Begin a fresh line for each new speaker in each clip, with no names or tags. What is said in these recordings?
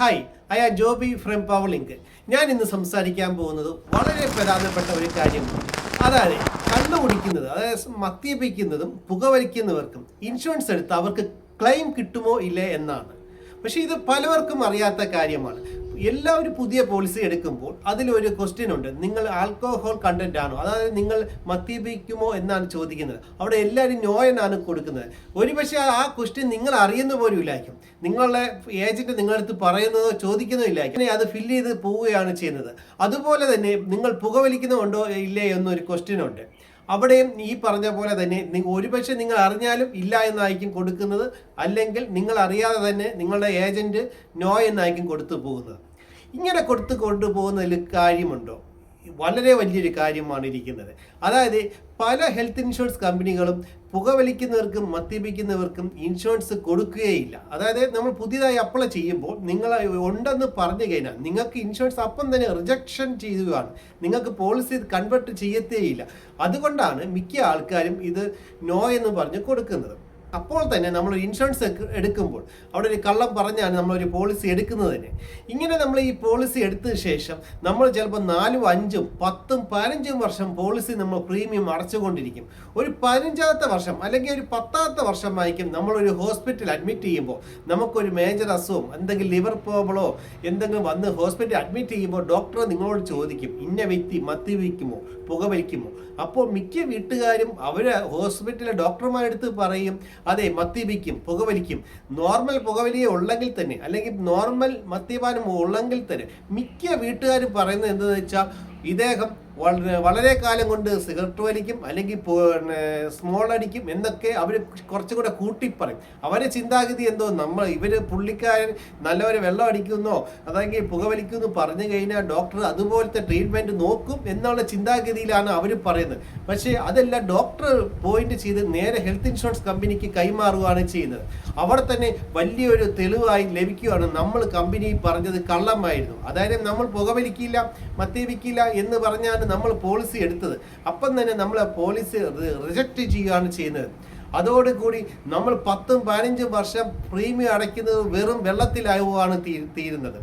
Hi I ആ Joby from പവളിങ്ക് ഞാൻ ഇന്ന് സംസാരിക്കാൻ പോകുന്നത് വളരെ പ്രധാനപ്പെട്ട ഒരു കാര്യമാണ്. അതായത് കണ്ണു കുടിക്കുന്നത് അതായത് മദ്യപിക്കുന്നതും പുകവലിക്കുന്നവർക്കും ഇൻഷുറൻസ് എടുത്ത് അവർക്ക് ക്ലെയിം കിട്ടുമോ ഇല്ലേ എന്നാണ്. പക്ഷേ ഇത് പലവർക്കും അറിയാത്ത കാര്യമാണ്. എല്ലാവരും പുതിയ പോളിസി എടുക്കുമ്പോൾ അതിലൊരു ക്വസ്റ്റ്യൻ ഉണ്ട്. നിങ്ങൾ ആൽക്കോഹോൾ കണ്ടന്റ് ആണോ? അതായത് നിങ്ങൾ മദ്യപിക്കുമോ എന്നാണ് ചോദിക്കുന്നത്. അവിടെ എല്ലാവരും നോ എന്നാണ് കൊടുക്കുന്നത്. ഒരുപക്ഷെ ആ ക്വസ്റ്റ്യൻ നിങ്ങൾ അറിയുന്ന പോലും ഇല്ലായിരിക്കും. നിങ്ങളുടെ ഏജന്റ് നിങ്ങളടുത്ത് പറയുന്നതോ ചോദിക്കുന്നതോ ഇല്ലായിരിക്കും. അത് ഫില്ല് ചെയ്ത് പോവുകയാണ് ചെയ്യുന്നത്. അതുപോലെ തന്നെ നിങ്ങൾ പുകവലിക്കുന്നുണ്ടോ ഇല്ലേ എന്നൊരു ക്വസ്റ്റ്യൻ ഉണ്ട്. അവിടെയും ഈ പറഞ്ഞ പോലെ തന്നെ ഒരുപക്ഷെ നിങ്ങൾ അറിഞ്ഞാലും ഇല്ല എന്നായിരിക്കും കൊടുക്കുന്നത് അല്ലെങ്കിൽ നിങ്ങൾ അറിയാതെ തന്നെ നിങ്ങളുടെ ഏജന്റ് നോ എന്നായിരിക്കും കൊടുത്തു പോകുന്നത്. ഇങ്ങനെ കൊടുത്തു കൊണ്ടുപോകുന്നതിൽ കാര്യമുണ്ടോ? വളരെ വലിയൊരു കാര്യമാണ് ഇരിക്കുന്നത്. അതായത് പല ഹെൽത്ത് ഇൻഷുറൻസ് കമ്പനികളും പുകവലിക്കുന്നവർക്കും മദ്യപിക്കുന്നവർക്കും ഇൻഷുറൻസ് കൊടുക്കുകയില്ല. അതായത് നമ്മൾ പുതിയതായി അപ്ലൈ ചെയ്യുമ്പോൾ നിങ്ങൾ ഉണ്ടെന്ന് പറഞ്ഞു കഴിഞ്ഞാൽ നിങ്ങൾക്ക് ഇൻഷുറൻസ് അപ്പം തന്നെ റിജക്ഷൻ ചെയ്യുകയാണ് നിങ്ങൾക്ക് പോളിസി കൺവേർട്ട് ചെയ്യത്തേയില്ല. അതുകൊണ്ടാണ് മിക്ക ആൾക്കാരും ഇത് നോ എന്ന് പറഞ്ഞ് കൊടുക്കുന്നത്. അപ്പോൾ തന്നെ നമ്മൾ ഇൻഷുറൻസ് എടുക്കുമ്പോൾ അവിടെ ഒരു കള്ളം പറഞ്ഞാണ് നമ്മളൊരു പോളിസി എടുക്കുന്നത് തന്നെ ഇങ്ങനെ നമ്മൾ ഈ പോളിസി എടുത്ത ശേഷം നമ്മൾ ചിലപ്പോൾ നാലും അഞ്ചും പത്തും പതിനഞ്ചും വർഷം പോളിസി നമ്മൾ പ്രീമിയം അടച്ചുകൊണ്ടിരിക്കും. ഒരു പതിനഞ്ചാമത്തെ വർഷം അല്ലെങ്കിൽ ഒരു പത്താമത്തെ വർഷമായിരിക്കും നമ്മളൊരു ഹോസ്പിറ്റൽ അഡ്മിറ്റ് ചെയ്യുമ്പോൾ നമുക്കൊരു മേജർ അസുഖം എന്തെങ്കിലും ലിവർ പ്രോബ്ലോ എന്തെങ്കിലും വന്ന് ഹോസ്പിറ്റലിൽ അഡ്മിറ്റ് ചെയ്യുമ്പോൾ ഡോക്ടർ നിങ്ങളോട് ചോദിക്കും ഇന്ന വ്യക്തി മദ്യപിക്കുമോ പുകവലിക്കുമോ അപ്പോൾ മിക്ക വീട്ടുകാരും അവർ ഹോസ്പിറ്റലിലെ ഡോക്ടർമാരെടുത്ത് പറയും അതെ മദ്യപിക്കും പുകവലിക്കും. നോർമൽ പുകവലിയെ ഉള്ളെങ്കിൽ തന്നെ അല്ലെങ്കിൽ നോർമൽ മദ്യപാനം ഉള്ളെങ്കിൽ തന്നെ മിക്ക വീട്ടുകാരും പറയുന്നത് എന്താണെന്ന് വെച്ചാൽ ഇദ്ദേഹം വളരെ വളരെ കാലം കൊണ്ട് സിഗരറ്റ് വലിക്കും അല്ലെങ്കിൽ സ്മോൾ അടിക്കും എന്നൊക്കെ അവർ കുറച്ചും കൂടെ കൂട്ടി പറയും അവരെ ചിന്താഗതി എന്തോ? നമ്മൾ ഇവർ പുള്ളിക്കാരൻ നല്ലവരെ വെള്ളം അടിക്കുന്നോ അതെങ്കിൽ പുകവലിക്കുമെന്ന് പറഞ്ഞു കഴിഞ്ഞാൽ ഡോക്ടർ അതുപോലത്തെ ട്രീറ്റ്മെന്റ് നോക്കും എന്നുള്ള ചിന്താഗതിയിലാണ് അവർ പറയുന്നത്. പക്ഷേ അതെല്ലാം ഡോക്ടർ പോയിന്റ് ചെയ്ത് നേരെ ഹെൽത്ത് ഇൻഷുറൻസ് കമ്പനിക്ക് കൈമാറുകയാണ് ചെയ്യുന്നത്. അവിടെ തന്നെ വലിയൊരു തെളിവായി ലഭിക്കുകയാണ് നമ്മൾ കമ്പനി പറഞ്ഞത് കള്ളമായിരുന്നു. അതായത് നമ്മൾ പുകവലിക്കില്ല മദ്യപിക്കില്ല എന്ന് പറഞ്ഞാണ് നമ്മൾ പോളിസി എടുത്തത്. അപ്പം തന്നെ നമ്മൾ ആ പോളിസി റിജക്റ്റ് ചെയ്യുകയാണ് ചെയ്യുന്നത്. അതോടുകൂടി നമ്മൾ പത്തും പതിനഞ്ചും വർഷം പ്രീമിയം അടയ്ക്കുന്നത് വെറും വെള്ളത്തിലാവുകയാണ് തീരുന്നത്.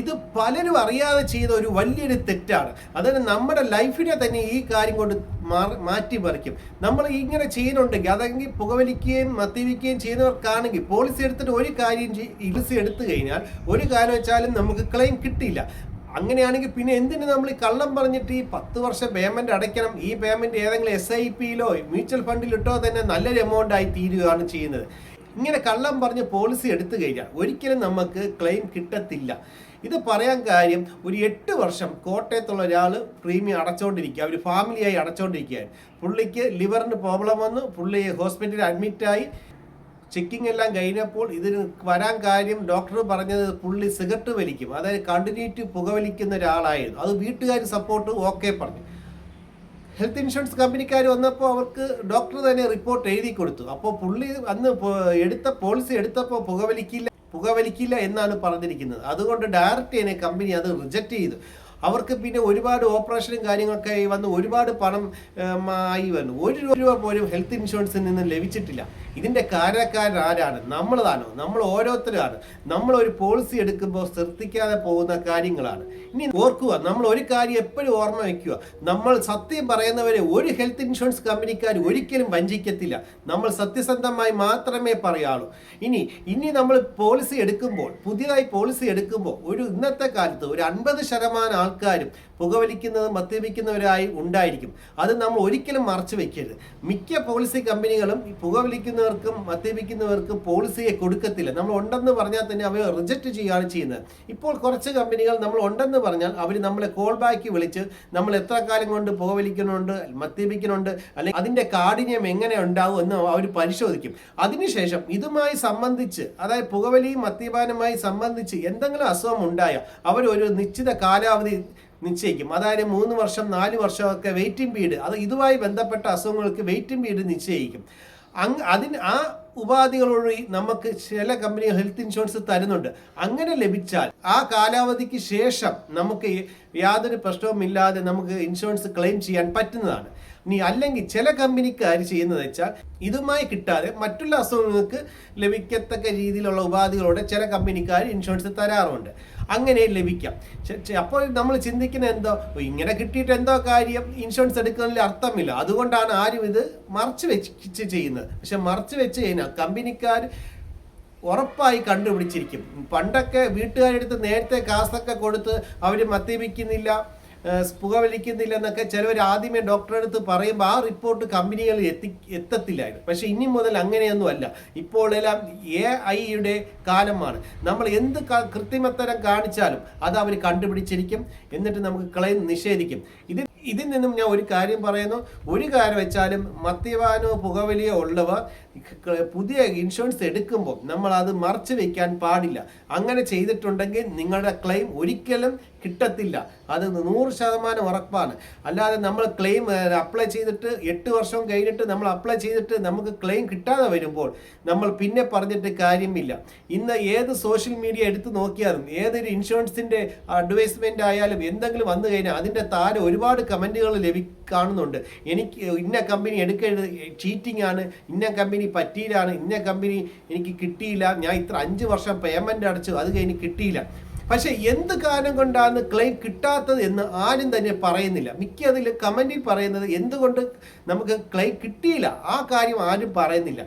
ഇത് പലരും അറിയാതെ ചെയ്ത ഒരു വലിയൊരു തെറ്റാണ്. അതായത് നമ്മുടെ ലൈഫിനെ തന്നെ ഈ കാര്യം കൊണ്ട് മാറി മാറ്റി മറിക്കും നമ്മൾ ഇങ്ങനെ ചെയ്യുന്നുണ്ടെങ്കിൽ അതെങ്കിൽ പുകവലിക്കുകയും മദ്യപിക്കുകയും ചെയ്യുന്നവർക്കാണെങ്കിൽ പോളിസി എടുത്തിട്ട് ഒരു കാര്യം പോളിസി എടുത്തു കഴിഞ്ഞാൽ ഒരു കാര്യം വെച്ചാലും നമുക്ക് ക്ലെയിം കിട്ടിയില്ല. അങ്ങനെയാണെങ്കിൽ പിന്നെ എന്തിനു നമ്മൾ ഈ കള്ളം പറഞ്ഞിട്ട് ഈ പത്ത് വർഷം പേയ്മെന്റ് അടയ്ക്കണം? ഈ പേയ്മെന്റ് ഏതെങ്കിലും എസ് ഐ പിയിലോ മ്യൂച്വൽ ഫണ്ടിലിട്ടോ തന്നെ നല്ലൊരു എമൗണ്ട് ആയി തീരുകയാണ് ചെയ്യുന്നത്. ഇങ്ങനെ കള്ളം പറഞ്ഞ് പോളിസി എടുത്തു കഴിഞ്ഞാൽ ഒരിക്കലും നമുക്ക് ക്ലെയിം കിട്ടത്തില്ല. ഇത് പറയാൻ കാര്യം ഒരു എട്ട് വർഷം കോട്ടയത്തുള്ള ഒരാൾ പ്രീമിയം അടച്ചുകൊണ്ടിരിക്കുക ഒരു ഫാമിലിയായി അടച്ചുകൊണ്ടിരിക്കുകയാണ് പുള്ളിക്ക് ലിവറിന് പ്രോബ്ലം വന്നു. പുള്ളി ഹോസ്പിറ്റലിൽ അഡ്മിറ്റായി ചെക്കിംഗ് എല്ലാം കഴിഞ്ഞപ്പോൾ ഇതിന് വരാൻ കാര്യം ഡോക്ടർ പറഞ്ഞത് പുള്ളി സിഗരറ്റ് വലിക്കും. അതായത് കണ്ടിന്യൂറ്റി പുകവലിക്കുന്ന ഒരാളായിരുന്നു. അത് വീട്ടുകാർ സപ്പോർട്ട് ഓക്കെ പറഞ്ഞു. ഹെൽത്ത് ഇൻഷുറൻസ് കമ്പനിക്കാർ വന്നപ്പോൾ അവർക്ക് ഡോക്ടർ തന്നെ റിപ്പോർട്ട് എഴുതി കൊടുത്തു. അപ്പോൾ പുള്ളി അന്ന് എടുത്ത പോളിസി എടുത്തപ്പോൾ പുകവലിക്കില്ല പുകവലിക്കില്ല എന്നാണ് പറഞ്ഞിരിക്കുന്നത്. അതുകൊണ്ട് ഡയറക്റ്റ് തന്നെ കമ്പനി അത് റിജക്റ്റ് ചെയ്തു. അവർക്ക് പിന്നെ ഒരുപാട് ഓപ്പറേഷനും കാര്യങ്ങളൊക്കെ വന്ന് ഒരുപാട് പണം ആയി വന്നു. ഒരു രൂപ പോലും ഹെൽത്ത് ഇൻഷുറൻസിൽ നിന്ന് ലഭിച്ചിട്ടില്ല. ഇതിന്റെ കാരക്കാരാരാണ് നമ്മൾ നമ്മളതാണോ? നമ്മൾ ഓരോരുത്തരാണ്. നമ്മൾ ഒരു പോളിസി എടുക്കുമ്പോൾ ശ്രദ്ധിക്കാതെ പോകുന്ന കാര്യങ്ങളാണ്. ഇനി ഓർക്കുക നമ്മൾ ഒരു കാര്യം എപ്പോഴും ഓർമ്മ വയ്ക്കുക നമ്മൾ സത്യം പറയുന്നവരെ ഒരു ഹെൽത്ത് ഇൻഷുറൻസ് കമ്പനിക്കാർ ഒരിക്കലും വഞ്ചിക്കത്തില്ല. നമ്മൾ സത്യസന്ധമായി മാത്രമേ പറയാളൂ. ഇനി ഇനി നമ്മൾ പോളിസി എടുക്കുമ്പോൾ പുതിയതായി പോളിസി എടുക്കുമ്പോൾ ഒരു ഇന്നത്തെ കാലത്ത് ഒരു അൻപത് ശതമാനം ആൾക്കാരും പുകവലിക്കുന്നതും മദ്യപിക്കുന്നവരായി ഉണ്ടായിരിക്കും. അത് നമ്മൾ ഒരിക്കലും മറച്ചു വെക്കരുത്. മിക്ക പോളിസി കമ്പനികളും ഈ പുകവലിക്കുന്നവർക്കും മദ്യപിക്കുന്നവർക്കും പോളിസിയെ കൊടുക്കത്തില്ല. നമ്മൾ ഉണ്ടെന്ന് പറഞ്ഞാൽ തന്നെ അവർ റിജക്റ്റ് ചെയ്യുകയാണ് ചെയ്യുന്നത്. ഇപ്പോൾ കുറച്ച് കമ്പനികൾ നമ്മൾ ഉണ്ടെന്ന് പറഞ്ഞാൽ അവർ നമ്മളെ കോൾ ബാക്ക് വിളിച്ച് നമ്മൾ എത്ര കാലം കൊണ്ട് പുകവലിക്കുന്നുണ്ട് മദ്യപിക്കുന്നുണ്ട് അല്ലെങ്കിൽ അതിന്റെ കാഠിന്യം എങ്ങനെ ഉണ്ടാവും എന്ന് അവർ പരിശോധിക്കും. അതിനുശേഷം ഇതുമായി സംബന്ധിച്ച് അതായത് പുകവലിയും മദ്യപാനവുമായി സംബന്ധിച്ച് എന്തെങ്കിലും അസുഖം ഉണ്ടായോ അവർ ഒരു നിശ്ചിത കാലാവധി നിശ്ചയിക്കും. അതായത് മൂന്ന് വർഷം നാല് വർഷമൊക്കെ വെയിറ്റിംഗ് പീരീഡ് അത് ഇതുമായി ബന്ധപ്പെട്ട അസുഖങ്ങൾക്ക് വെയിറ്റിംഗ് പീരീഡ് നിശ്ചയിക്കും. അങ്ങ് അതിന് ആ ഉപാധികളോട് നമുക്ക് ചില കമ്പനി ഹെൽത്ത് ഇൻഷുറൻസ് തരുന്നുണ്ട്. അങ്ങനെ ലഭിച്ചാൽ ആ കാലാവധിക്ക് ശേഷം നമുക്ക് യാതൊരു പ്രശ്നവുമില്ലാതെ നമുക്ക് ഇൻഷുറൻസ് ക്ലെയിം ചെയ്യാൻ പറ്റുന്നതാണ്. ഇനി അല്ലെങ്കിൽ ചില കമ്പനിക്കാർ ചെയ്യുന്നത് വെച്ചാൽ ഇതുമായി കിട്ടാതെ മറ്റുള്ള അസുഖങ്ങൾക്ക് ലഭിക്കത്തക്ക രീതിയിലുള്ള ഉപാധികളോടെ ചില കമ്പനിക്കാർ ഇൻഷുറൻസ് തരാറുണ്ട്. അങ്ങനെ ലഭിക്കാം. അപ്പോൾ നമ്മൾ ചിന്തിക്കുന്ന എന്തോ "ഓ, ഇങ്ങനെ കിട്ടിയിട്ട് എന്തോ കാര്യം ഇൻഷുറൻസ് എടുക്കുന്നതിൽ അർത്ഥമില്ല. അതുകൊണ്ടാണ് ആരും ഇത് മറച്ചു വെച്ച് ചെയ്യുന്നത്. പക്ഷെ മറച്ചു വെച്ച് കഴിഞ്ഞാൽ കമ്പനിക്കാർ ഉറപ്പായി കണ്ടുപിടിച്ചിരിക്കും. പണ്ടൊക്കെ വീട്ടുകാരെടുത്ത് നേരത്തെ കാസൊക്കെ കൊടുത്ത് അവർ മദ്യപിക്കുന്നില്ല. ഏഹ് വലിക്കുന്നില്ലെന്നൊക്കെ ചിലവർ ആദ്യമേ ഡോക്ടറെ അടുത്ത് പറയുമ്പോൾ ആ റിപ്പോർട്ട് കമ്പനികൾ എത്തി എത്തത്തില്ലായിരുന്നു. പക്ഷേ ഇനി മുതൽ അങ്ങനെയൊന്നും അല്ല. ഇപ്പോൾ എല്ലാം എ ഐയുടെ കാലമാണ്. നമ്മൾ എന്ത് കൃത്രിമത്തരം കാണിച്ചാലും അത് അവർ കണ്ടുപിടിച്ചിരിക്കും. എന്നിട്ട് നമുക്ക് ക്ലെയിം നിഷേധിക്കും. ഇത് ഇതിൽ നിന്നും ഞാൻ ഒരു കാര്യം പറയുന്നു. ഒരു കാര്യം വെച്ചാലും മദ്യപാനോ പുകവലിയോ ഉള്ളവ പുതിയ ഇൻഷുറൻസ് എടുക്കുമ്പോൾ നമ്മൾ അത് മറച്ചു വെക്കാൻ പാടില്ല. അങ്ങനെ ചെയ്തിട്ടുണ്ടെങ്കിൽ നിങ്ങളുടെ ക്ലെയിം ഒരിക്കലും കിട്ടത്തില്ല. അത് നൂറ് ശതമാനം ഉറപ്പാണ്. അല്ലാതെ നമ്മൾ ക്ലെയിം അപ്ലൈ ചെയ്തിട്ട് എട്ട് വർഷം കഴിഞ്ഞിട്ട് നമ്മൾ അപ്ലൈ ചെയ്തിട്ട് നമുക്ക് ക്ലെയിം കിട്ടാതെ വരുമ്പോൾ നമ്മൾ പിന്നെ പറഞ്ഞിട്ട് കാര്യമില്ല. ഇന്ന് ഏത് സോഷ്യൽ മീഡിയ എടുത്ത് നോക്കിയാലും ഏതൊരു ഇൻഷുറൻസിന്റെ അഡ്വൈസ്മെന്റ് ആയാലും എന്തെങ്കിലും വന്നു കഴിഞ്ഞാൽ അതിന്റെ താരം ഒരുപാട് കമന്റുകൾ ലഭി കാണുന്നുണ്ട് എനിക്ക് ഇന്ന കമ്പനി എടുക്കരുത് ചീറ്റിംഗ് ആണ് ഇന്ന കമ്പനി പറ്റിയിലാണ് ഇന്ന കമ്പനി എനിക്ക് കിട്ടിയില്ല ഞാൻ ഇത്ര അഞ്ച് വർഷം പേയ്മെന്റ് അടച്ചു അത് കഴിഞ്ഞ് കിട്ടിയില്ല. പക്ഷെ എന്ത് കാരണം കൊണ്ടാണ് ക്ലെയിം കിട്ടാത്തത് എന്ന് ആരും തന്നെ പറയുന്നില്ല. മിക്ക അതിൽ കമന്റിൽ പറയുന്നത് എന്തുകൊണ്ട് നമുക്ക് ക്ലെയിം കിട്ടിയില്ല? ആ കാര്യം ആരും പറയുന്നില്ല.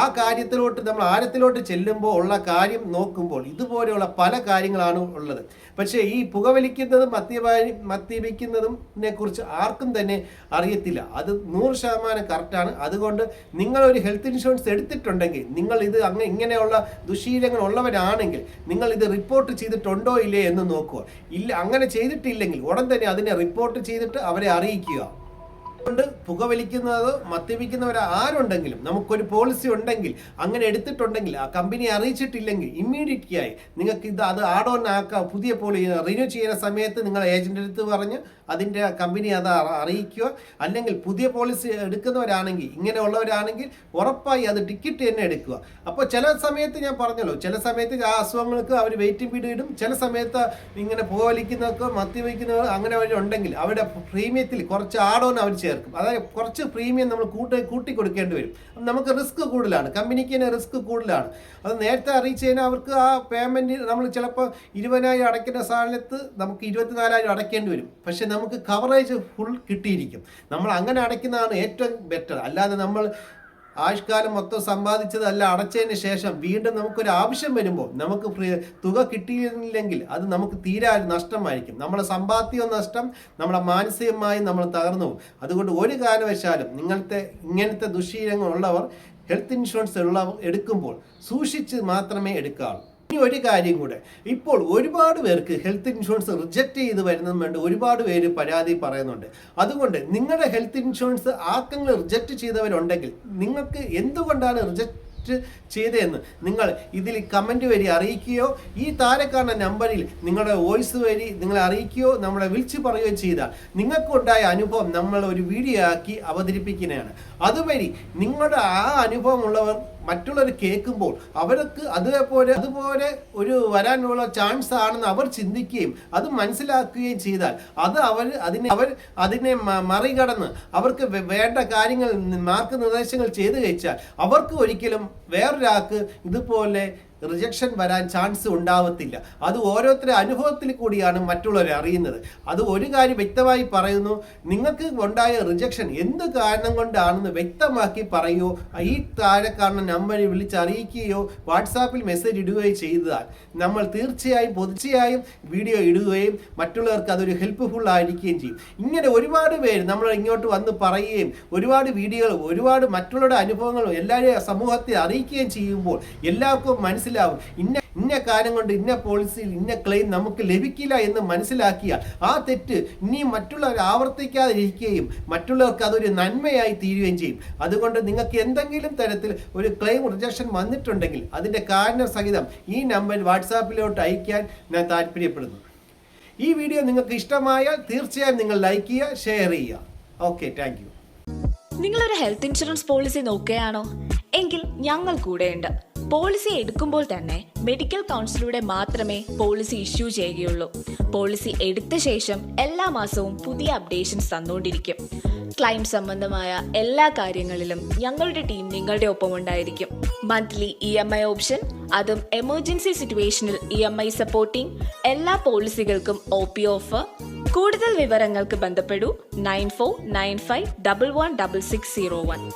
ആ കാര്യത്തിലോട്ട് നമ്മൾ ആഴത്തിലോട്ട് ചെല്ലുമ്പോൾ ഉള്ള കാര്യം നോക്കുമ്പോൾ ഇതുപോലെയുള്ള പല കാര്യങ്ങളാണ് ഉള്ളത്. പക്ഷേ ഈ പുകവലിക്കുന്നതും മദ്യപാനി മദ്യപിക്കുന്നതും കുറിച്ച് ആർക്കും തന്നെ അറിയത്തില്ല. അത് നൂറ് ശതമാനം കറക്റ്റാണ് അതുകൊണ്ട് നിങ്ങളൊരു ഹെൽത്ത് ഇൻഷുറൻസ് എടുത്തിട്ടുണ്ടെങ്കിൽ നിങ്ങൾ ഇത് അങ്ങനെ ഇങ്ങനെയുള്ള ദുശീലങ്ങൾ ഉള്ളവരാണെങ്കിൽ നിങ്ങൾ ഇത് റിപ്പോർട്ട് ചെയ്തിട്ടുണ്ടോ ഇല്ലേ എന്ന് നോക്കുക. ഇല്ല അങ്ങനെ ചെയ്തിട്ടില്ലെങ്കിൽ ഉടൻ തന്നെ അതിനെ റിപ്പോർട്ട് ചെയ്തിട്ട് അവരെ അറിയിക്കുക. കൊണ്ട് പുകവലിക്കുന്നത് മദ്യപിക്കുന്നവർ ആരുണ്ടെങ്കിലും നമുക്കൊരു പോളിസി ഉണ്ടെങ്കിൽ അങ്ങനെ എടുത്തിട്ടുണ്ടെങ്കിൽ ആ കമ്പനി അറിയിച്ചിട്ടില്ലെങ്കിൽ ഇമ്മീഡിയറ്റ്ലി നിങ്ങൾക്ക് ഇത് അത് ആഡ് ഓൺ ആക്കുക പുതിയ പോളിസി റിന്യൂ ചെയ്യുന്ന സമയത്ത് നിങ്ങൾ ഏജന്റ് എടുത്ത് പറഞ്ഞ് അതിന്റെ കമ്പനി അത് അറിയിക്കുക. അല്ലെങ്കിൽ പുതിയ പോളിസി എടുക്കുന്നവരാണെങ്കിൽ ഇങ്ങനെയുള്ളവരാണെങ്കിൽ ഉറപ്പായി അത് ടിക്കറ്റ് തന്നെ എടുക്കുക. അപ്പോൾ ചില സമയത്ത് ഞാൻ പറഞ്ഞല്ലോ ചില സമയത്ത് ആ അസുഖങ്ങൾക്ക് അവർ വെയിറ്റിംഗ് പീരീഡ് ഇടും. ചില സമയത്ത് ഇങ്ങനെ പുകവലിക്കുന്നവർക്ക് മദ്യപിക്കുന്നവർ അങ്ങനെ അവർ ഉണ്ടെങ്കിൽ അവരുടെ പ്രീമിയത്തിൽ കുറച്ച് ആഡ് ഓൺ അവർ ചേർക്കും. അതായത് കുറച്ച് പ്രീമിയം നമ്മൾ കൂട്ടി കൂട്ടി കൊടുക്കേണ്ടി വരും നമുക്ക് റിസ്ക് കൂടുതലാണ്. കമ്പനിക്ക് തന്നെ റിസ്ക് കൂടുതലാണ്. അത് നേരത്തെ അറിയിച്ചു കഴിഞ്ഞാൽ അവർക്ക് ആ പേയ്മെന്റ് നമ്മൾ ചിലപ്പോൾ ഇരുപതിനായിരം അടയ്ക്കുന്ന സാധനത്ത് നമുക്ക് ഇരുപത്തിനാലായിരം അടയ്ക്കേണ്ടി വരും. പക്ഷേ നമുക്ക് കവറേജ് ഫുൾ കിട്ടിയിരിക്കും. നമ്മൾ അങ്ങനെ അടയ്ക്കുന്നതാണ് ഏറ്റവും ബെറ്റർ അല്ലാതെ നമ്മൾ ആയുഷ്കാലം മൊത്തം സമ്പാദിച്ചതല്ല അടച്ചതിന് ശേഷം വീണ്ടും നമുക്കൊരു ആവശ്യം വരുമ്പോൾ നമുക്ക് തുക കിട്ടിയില്ലെങ്കിൽ അത് നമുക്ക് തീരാ നഷ്ടമായിരിക്കും. നമ്മളെ സമ്പാദ്യവും നഷ്ടം നമ്മളെ മാനസികമായി നമ്മൾ തകർന്നു പോകും. അതുകൊണ്ട് ഒരു കാലവശാലും നിങ്ങളത്തെ ഇങ്ങനത്തെ ദുശ്ശീലങ്ങളുള്ളവർ ഹെൽത്ത് ഇൻഷുറൻസ് ഉള്ളവർ എടുക്കുമ്പോൾ സൂക്ഷിച്ച് മാത്രമേ എടുക്കാവൂ. ഇനി ഒരു കാര്യം കൂടെ. ഇപ്പോൾ ഒരുപാട് പേർക്ക് ഹെൽത്ത് ഇൻഷുറൻസ് റിജക്റ്റ് ചെയ്ത് വരുന്നതും വേണ്ട. ഒരുപാട് പേര് പരാതി പറയുന്നുണ്ട്. അതുകൊണ്ട് നിങ്ങളുടെ ഹെൽത്ത് ഇൻഷുറൻസ് ആക്കങ്ങൾ റിജക്റ്റ് ചെയ്തവരുണ്ടെങ്കിൽ നിങ്ങൾക്ക് എന്തുകൊണ്ടാണ് റിജക്റ്റ് ചെയ്തതെന്ന് നിങ്ങൾ ഇതിൽ കമന്റ് വഴി അറിയിക്കുകയോ ഈ കാണുന്ന നമ്പറിൽ നിങ്ങളുടെ വോയിസ് വഴി നിങ്ങളെ അറിയിക്കുകയോ നമ്മളെ വിളിച്ചു പറയുകയോ ചെയ്താൽ നിങ്ങൾക്കുണ്ടായ അനുഭവം നമ്മൾ ഒരു വീഡിയോ ആക്കി അവതരിപ്പിക്കുന്നതാണ് അതുവഴി നിങ്ങളുടെ ആ അനുഭവം ഉള്ളവർ മറ്റുള്ളവർ കേൾക്കുമ്പോൾ അവർക്ക് അതേപോലെ അതുപോലെ ഒരു വരാനുള്ള ചാൻസ് ആണെന്ന് അവർ ചിന്തിക്കുകയും അത് മനസ്സിലാക്കുകയും ചെയ്താൽ അത് അവർ അതിനെ അവർ അതിനെ മറികടന്ന് അവർക്ക് വേണ്ട കാര്യങ്ങൾ മാർഗനിർദ്ദേശങ്ങൾ ചെയ്തു കഴിച്ചാൽ അവർക്ക് ഒരിക്കലും വേറൊരാൾക്ക് ഇതുപോലെ റിജക്ഷൻ വരാൻ ചാൻസ് ഉണ്ടാവത്തില്ല. അത് ഓരോരുത്തരുടെ അനുഭവത്തിൽ കൂടിയാണ് മറ്റുള്ളവരെ അറിയുന്നത്. അത് ഒരു കാര്യം വ്യക്തമായി പറയുന്നു നിങ്ങൾക്ക് ഉണ്ടായ റിജക്ഷൻ എന്ത് കാരണം കൊണ്ടാണെന്ന് വ്യക്തമാക്കി പറയുകയോ ഈ താഴെ കാണുന്ന നമ്പറിൽ വിളിച്ചറിയിക്കുകയോ വാട്സാപ്പിൽ മെസ്സേജ് ഇടുകയോ ചെയ്താൽ നമ്മൾ തീർച്ചയായും തീർച്ചയായും വീഡിയോ ഇടുകയും മറ്റുള്ളവർക്ക് അതൊരു ഹെൽപ്ഫുൾ ആയിരിക്കുകയും ചെയ്യും. ഇങ്ങനെ ഒരുപാട് പേര് നമ്മൾ ഇങ്ങോട്ട് വന്ന് പറയുകയും ഒരുപാട് വീഡിയോകളും ഒരുപാട് മറ്റുള്ളവരുടെ അനുഭവങ്ങളും എല്ലാവരെയും സമൂഹത്തെ അറിയിക്കുകയും ചെയ്യുമ്പോൾ എല്ലാവർക്കും മനസ്സിലാവും. ഇന്ന ഇന്ന കാര്യം കൊണ്ട് ഇന്ന പോളിസിയിൽ ഇന്ന ക്ലെയിം നമുക്ക് ലഭിക്കില്ല എന്ന് മനസ്സിലാക്കിയാൽ ആ തെറ്റ് ഇനി മറ്റുള്ളവർ ആവർത്തിക്കാതിരിക്കുകയും മറ്റുള്ളവർക്ക് അതൊരു നന്മയായി തീരുകയും ചെയ്യും. അതുകൊണ്ട് നിങ്ങൾക്ക് എന്തെങ്കിലും തരത്തിൽ ഒരു ക്ലെയിം റിജക്ഷൻ വന്നിട്ടുണ്ടെങ്കിൽ അതിന്റെ കാരണം സഹിതം ഈ നമ്പർ വാട്സാപ്പിലോട്ട് അയക്കാൻ ഞാൻ താല്പര്യപ്പെടുന്നു. ഈ വീഡിയോ നിങ്ങൾക്ക് ഇഷ്ടമായാൽ തീർച്ചയായും നിങ്ങൾ ലൈക്ക് ചെയ്യുക ഷെയർ ചെയ്യുക. ഓക്കെ താങ്ക് യു
നിങ്ങളൊരു ഹെൽത്ത് ഇൻഷുറൻസ് പോളിസി നോക്കുകയാണോ? എങ്കിൽ ഞങ്ങൾ കൂടെയുണ്ട്. പോളിസി എടുക്കുമ്പോൾ തന്നെ മെഡിക്കൽ കൗൺസിലൂടെ മാത്രമേ പോളിസി ഇഷ്യൂ ചെയ്യുകയുള്ളൂ. പോളിസി എടുത്ത ശേഷം എല്ലാ മാസവും പുതിയ അപ്ഡേഷൻസ് തന്നുകൊണ്ടിരിക്കും. ക്ലൈം സംബന്ധമായ എല്ലാ കാര്യങ്ങളിലും ഞങ്ങളുടെ ടീം നിങ്ങളുടെ ഒപ്പം ഉണ്ടായിരിക്കും. Monthly E M I option അതും എമർജൻസി സിറ്റുവേഷനിൽ ഇ എം ഐ സപ്പോർട്ടിംഗ് എല്ലാ പോളിസികൾക്കും ഒ പി ഓഫർ. കൂടുതൽ വിവരങ്ങൾക്ക് ബന്ധപ്പെടൂ nine four nine five double one double six zero one.